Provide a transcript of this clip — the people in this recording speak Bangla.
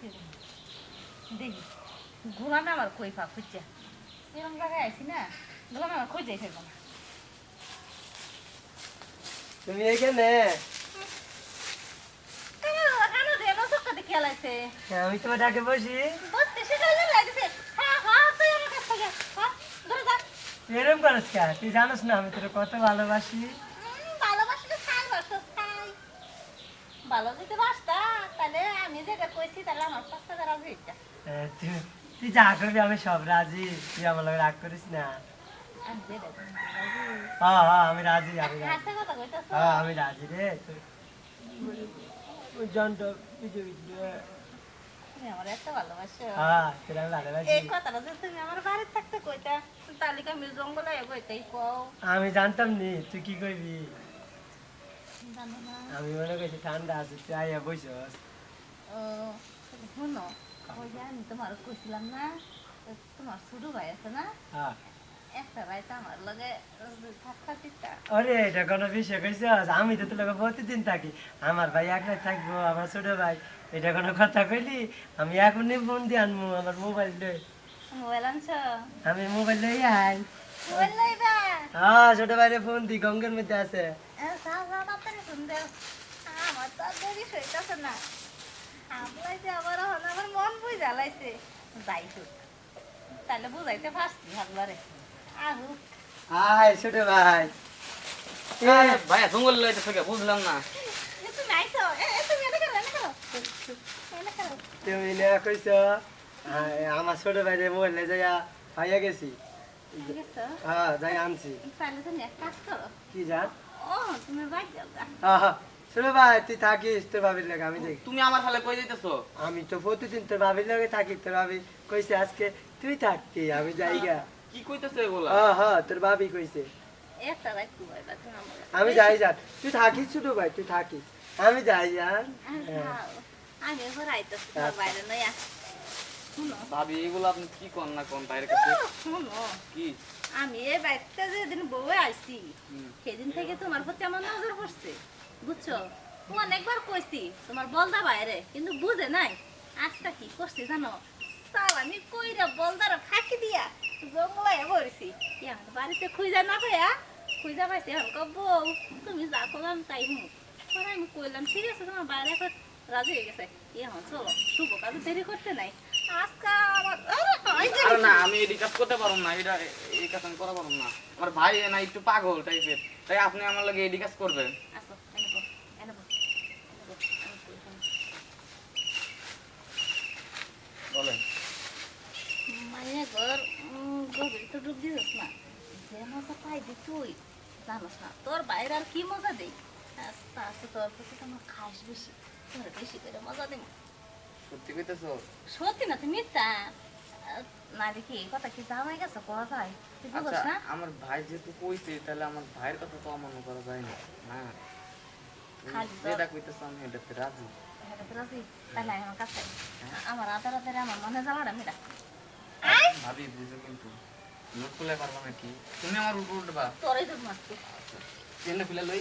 ফিরবো না। দেখি। ঘুমানো আমার কই পা খুঁজছে। এরকম জায়গায় আইসি না আমার খুঁজেই ফেলব না। তুমি এখানে? হ্যাঁ, আমি তোমার ডাকে বসি। এরম করিস তুই জানিস না আমি তোর কত ভালোবাসি তো ছাই বাসো ছাই ভালো যদি বাসতা তাহলে আমি যেটা কইছি তাহলে আমার পাঁচটা দ্বারা তুই যা করবি আমি সব রাজি। তুই আমার লগে রাগ করিস না। হ্যাঁ হ্যাঁ আমি রাজি আমি রাজি। হ্যাঁ আমি রাজি রে ওই জনটা পিছু পিছু আমার এত ভালোবাসো। হ্যাঁ আমি ভালোবাসি। এই কথাটা যদি তুমি আমার বাড়িতে থাকতে কইতা তাহলে কি আমি জঙ্গলে কইতাই কও? আমি জানতাম নি তুই কি না আমি মনে করছি ঠান্ডা আছে তুই আইয়া বসস ও শুনো ওই যে আমি তোমার কইছিলাম না তোমার ছোট ভাই আছে না? হ্যাঁ। একটা রাইতে আমার লগে আরে এটা কোনো বিষয় কইছ? আমি তো তোর লগে প্রতিদিন থাকি। আমার ভাই একলাই থাকব আমার ছোট ভাই। এটা কোনো কথা কইলি? আমি এখনই ফোন দিয়ে আনব আমার মোবাইল লই মোবাইল আনছ? আমি মোবাইল লই আই। মোবাইল লইবা? হ্যাঁ ছোট ভাইরে ফোন দি গঙ্গের মধ্যে আছে। আমার তো আর দেরি হইতাছে না। আমলাই যে আবার হন আমার মন বুঝ জ্বালাইছে। যাই হোক তাহলে বুঝাইতে পারছি একবারে। আহু হাই ছোট ভাই। ভাই জঙ্গল লাইতে থেকে বুঝলাম না। তুমি আইছো এ এ, তুমি এনে করো এনে করো তুমি না কইছ আমার ছোট ভাইরে মোবাইলে যাইয়া পাইয়া গেছি। হ্যাঁ যাই আনছি। তাহলে তুমি এক কাজ করো। কি জান হ্যাঁ ভাই তুই থাকিস তোর ভাবির লাগে আমি দেখি তুমি আমার ফালে কই যাইতেছো? আমি তো প্রতিদিন তোর ভাবির লগে থাকি তোর ভাবি কইছে আজকে তুই থাকতি আমি যাই গা। কি কইতেছো এগুলা? হ্যাঁ হ্যাঁ তোর ভাবি কইছে। একটা বাইক ঘুমাইবা তুমি আমার আমি যাই যান তুই থাকিস ছোট ভাই তুই থাকিস। আমি যাই যান আমি এবার আইতেছি বাইরে নয়া শুনো ভাবি এগুলো আপনি কি কোন না কোন বাইরের কাছে? শুনো কি? আমি এই বাইকটা যেদিন বউয়ে আইছি। সেদিন থেকে তোমার প্রতি আমার নজর পড়ছে বুঝছ? অনেকবার কইছি তোমার বলদা বাইরে কিন্তু বুঝে নাই। আজটা কি করছি জানো? তাও আমি কইরা বলদারা ফাঁকি দিয়া জঙ্গলায় পড়েছি এখন বাড়িতে খুঁজা না পাইয়া? খুঁজা পাইছি এখন কব তুমি যা করলাম তাই হুম আমি কইলাম ঠিক আছে তোমার বাইরে রাজি হয়ে গেছে। এখন চলো শুভ কাজে দেরি করতে নাই আজকা আমার আরে, হয় যে- আরে না আমি এই কাজ করতে পারব না এটা এই কাজ আমি করা পারব না। আমার ভাই না একটু পাগল টাইপের তাই আপনি আমার লাগে এই কাজ করবেন। বলেন। মাইয়া ঘর গভীর তো ডুব দিস না। যে মজা পাই দি তুই জানোস না তোর বাইরে আর কি মজা দেই? আছে তোর প্রতি তো আমার খাস বেশি তোর বেশি করে মজা দেব। সত্যি কইতেছো? সত্যি না তুমি মিথ্যা। না দেখি এই কথা কি জামাই গেছে কোয়া যায়? তুই বুঝছ আচ্ছা না আমার ভাই যেহেতু কইছে তাহলে আমার ভাইয়ের কথা তো অমান্য করা যায় না। না। যেটা কইতেছো আমি এটাতে রাজি। হ্যাঁ, রাজি? তাহলে আমার কাছে হ্যাঁ। আমার আদা রাতে আমার মনে জ্বালাটা মিটা ভাবি বুঝো কিন্তু। নোট খুলে পারব নাকি? তুমি আমার উপর উঠবা। তোরই তো মাস্তি চেনটা খুলে লই।